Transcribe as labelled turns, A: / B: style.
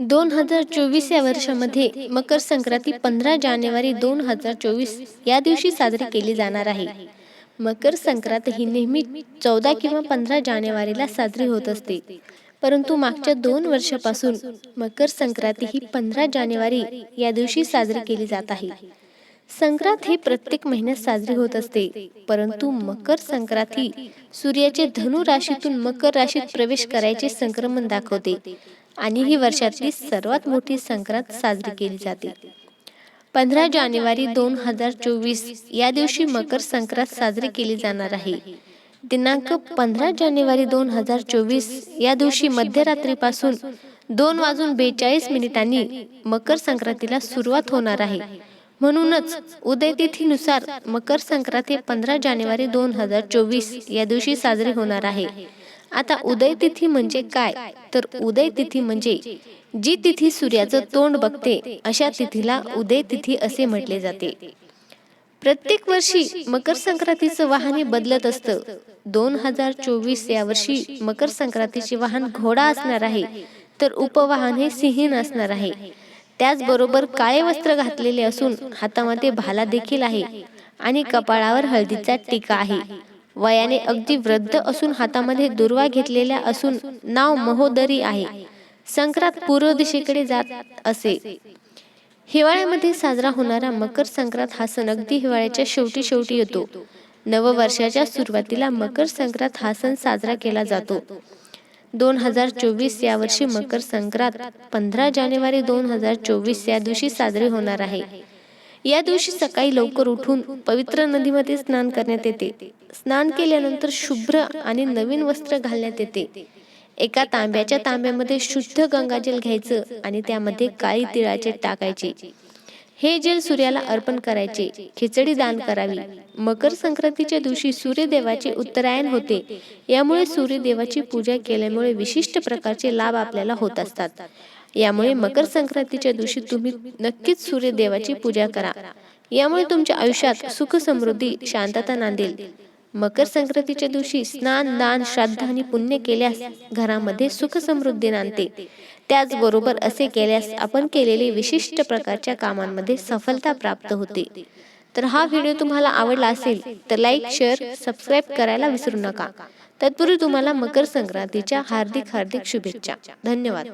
A: दोन हजार चोवीस या वर्षामध्ये मकर संक्रांती पंधरा जानेवारी दोन हजार चोवीस या दिवशी साजरी केली जाणार आहे. मकर संक्रांत ही नेहमी चौदा किंवा पंधरा जानेवारीला साजरी होत असते. परंतु मागच्या दोन वर्षापासून मकर संक्रांती ही पंधरा जानेवारी या दिवशी साजरी केली जात आहे. संक्रांत हे प्रत्येक महिन्यात साजरी होत असते. परंतु मकर संक्रांती सूर्याचे धनु राशीतून मकर राशीत प्रवेश करायचे संक्रमण दाखवते. आणि ही वर्षातली सर्वात मोठी संक्रांत साजरी केली जाते. पंधरा जानेवारी दोन हजार चोवीस या दिवशी मकर संक्रांत साजरी केली जाणार आहे. दिनांक पंधरा जानेवारी दोन हजार चोवीस या दिवशी मध्यरात्रीपासून दोन वाजून बेचाळीस मिनिटांनी मकर संक्रांतीला सुरुवात होणार आहे. म्हणूनच उदयतिथीनुसार मकर संक्रांती पंधरा जानेवारी दोन हजार चोवीस या दिवशी साजरी होणार आहे. आता उदय तिथी म्हणजे काय? तर उदय तिथी म्हणजे जी तिथी सूर्याचं तोंड बघते अशा तिथीला उदय तिथी असे म्हटले जाते. प्रत्येक वर्षी मकर संक्रांतीचं वाहन हे बदलत असतं. दोन हजार चोवीस या वर्षी मकर संक्रांतीचे वाहन घोडा असणार आहे तर उपवाहन हे सिंहीन असणार आहे. त्याचबरोबर काळे वस्त्र घातलेले असून हातामध्ये भाला देखील आहे आणि कपाळावर हळदीचा टीका आहे. वयाने अगदी वृद्ध असून हातामध्ये दुर्वा घेतलेल्या असून नाव महोदरी आहे. संक्रांत पूर्व दिशेकडे जात असे. हिवाळ्यामध्ये साजरा होणारा मकर संक्रांत हा सण अगदी हिवाळ्याच्या शेवटी शेवटी येतो. नववर्षाच्या सुरुवातीला मकर संक्रांत हा सण साजरा केला जातो. दोन हजार चोवीस या वर्षी मकर संक्रांत पंधरा जानेवारी दोन हजार चोवीस या दिवशी साजरी होणार आहे. या दिवशी सकाळी लवकर उठून पवित्र नदीमध्ये स्नान करण्यात येते. स्नान केल्यानंतर शुभ्र आणि नवीन वस्त्र घालण्यात येते. एका तांब्याच्या तांब्यामध्ये शुद्ध गंगाजल घ्यायचं आणि त्यामध्ये काळी तिळाचे टाकायचे. हे जल सूर्याला अर्पण करायचे. खिचडी दान करावी. मकर संक्रांतीच्या दिवशी सूर्यदेवाचे उत्तरायण होते. यामुळे सूर्यदेवाची पूजा केल्यामुळे विशिष्ट प्रकारचे लाभ आपल्याला होत असतात. यामुळे मकर संक्रांतीच्या दिवशी तुम्ही नक्कीच सूर्यदेवाची पूजा करा. यामुळे तुमच्या आयुष्यात सुख समृद्धी शांतता नांदेल. मकर संक्रांतीच्या दिवशी स्नान दान श्राद्ध आणि पुण्य केल्यास घरामध्ये सुख समृद्धी नांदते. त्याचबरोबर असे केल्यास आपण केलेले विशिष्ट प्रकारच्या कामांमध्ये सफलता प्राप्त होते. तर हा व्हिडिओ तुम्हाला आवडला असेल तर लाईक शेअर सबस्क्राईब करायला विसरू नका. तत्पूर्वी तुम्हाला मकर संक्रांतीच्या हार्दिक हार्दिक शुभेच्छा. धन्यवाद